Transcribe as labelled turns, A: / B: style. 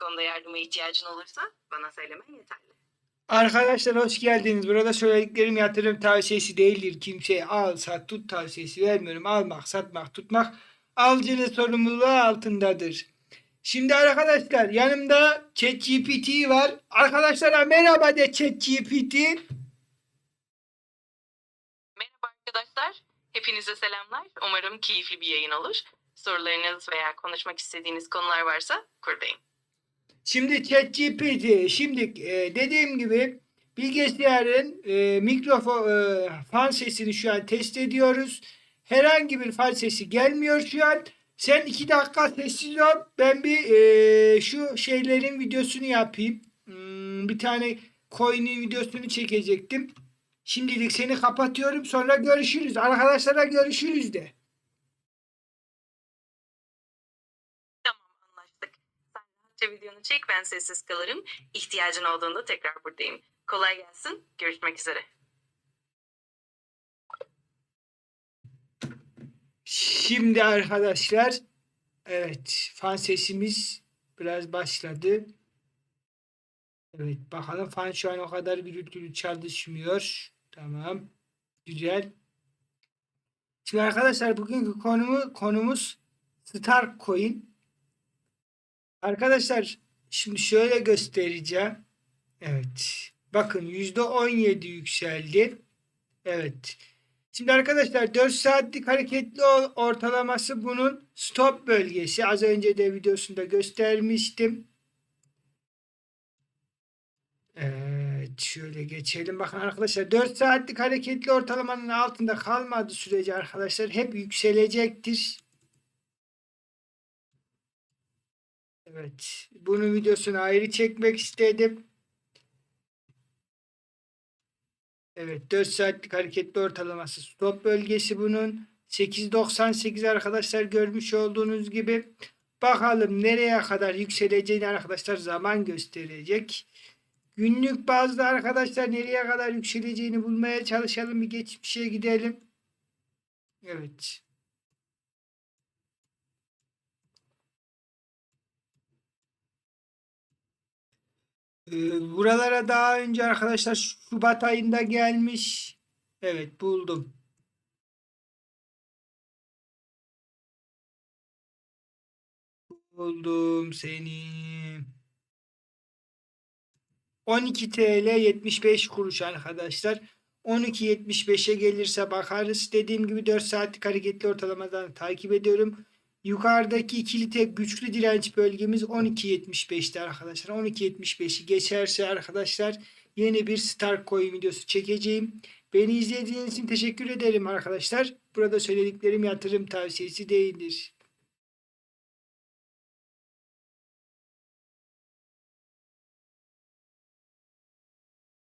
A: konuda yardıma ihtiyacın olursa bana söylemen yeterli.
B: Arkadaşlar hoş geldiniz. Burada söylediklerim yatırım tavsiyesi değildir. Kimseye al, sat, tut tavsiyesi vermiyorum. Almak, satmak, tutmak alıcının sorumluluğu altındadır. Şimdi arkadaşlar yanımda ChatGPT var. Arkadaşlara merhaba de ChatGPT.
A: Merhaba arkadaşlar. Hepinize selamlar. Umarım keyifli bir yayın olur. Sorularınız veya konuşmak istediğiniz konular varsa buradayım.
B: Şimdi ChatGPT. Şimdi e, dediğim gibi bilgisayarın e, mikrofon e, fan sesini şu an test ediyoruz. Herhangi bir fan sesi gelmiyor şu an. Sen iki dakika sessiz ol. Ben bir e, şu şeylerin videosunu yapayım. Hmm, bir tane coin'in videosunu çekecektim. Şimdilik seni kapatıyorum. Sonra görüşürüz. Arkadaşlara görüşürüz de.
A: Rahatça videonu çek ben sessiz kalırım. İhtiyacın olduğunda tekrar buradayım. Kolay gelsin. Görüşmek üzere.
B: Şimdi arkadaşlar evet fan sesimiz biraz başladı. Evet bakalım fan şu an o kadar gürültülü çalışmıyor. Tamam. Güzel. Şimdi arkadaşlar bugünkü konumu konumuz Stark Coin. Arkadaşlar şimdi şöyle göstereceğim. Evet. Bakın %17 yükseldi. Evet. Şimdi arkadaşlar 4 saatlik hareketli ortalaması bunun stop bölgesi. Az önce de videosunda göstermiştim. Evet şöyle geçelim. Bakın arkadaşlar 4 saatlik hareketli ortalamanın altında kalmadığı sürece arkadaşlar hep yükselecektir. Evet. Bunun videosunu ayrı çekmek istedim. Evet 4 saatlik hareketli ortalaması stop bölgesi bunun. 8.98 arkadaşlar görmüş olduğunuz gibi. Bakalım nereye kadar yükseleceğini arkadaşlar zaman gösterecek. Günlük bazda arkadaşlar nereye kadar yükseleceğini bulmaya çalışalım. Bir geçmişe gidelim. Evet. Ee, buralara daha önce arkadaşlar Şubat ayında gelmiş. Evet buldum. Buldum seni. 12 TL 75 kuruş arkadaşlar. 12.75'e gelirse bakarız. Dediğim gibi 4 saatlik hareketli ortalamadan takip ediyorum. Yukarıdaki ikili tek güçlü direnç bölgemiz 12.75'te arkadaşlar. 12.75'i geçerse arkadaşlar yeni bir Star Coin videosu çekeceğim. Beni izlediğiniz için teşekkür ederim arkadaşlar. Burada söylediklerim yatırım tavsiyesi değildir.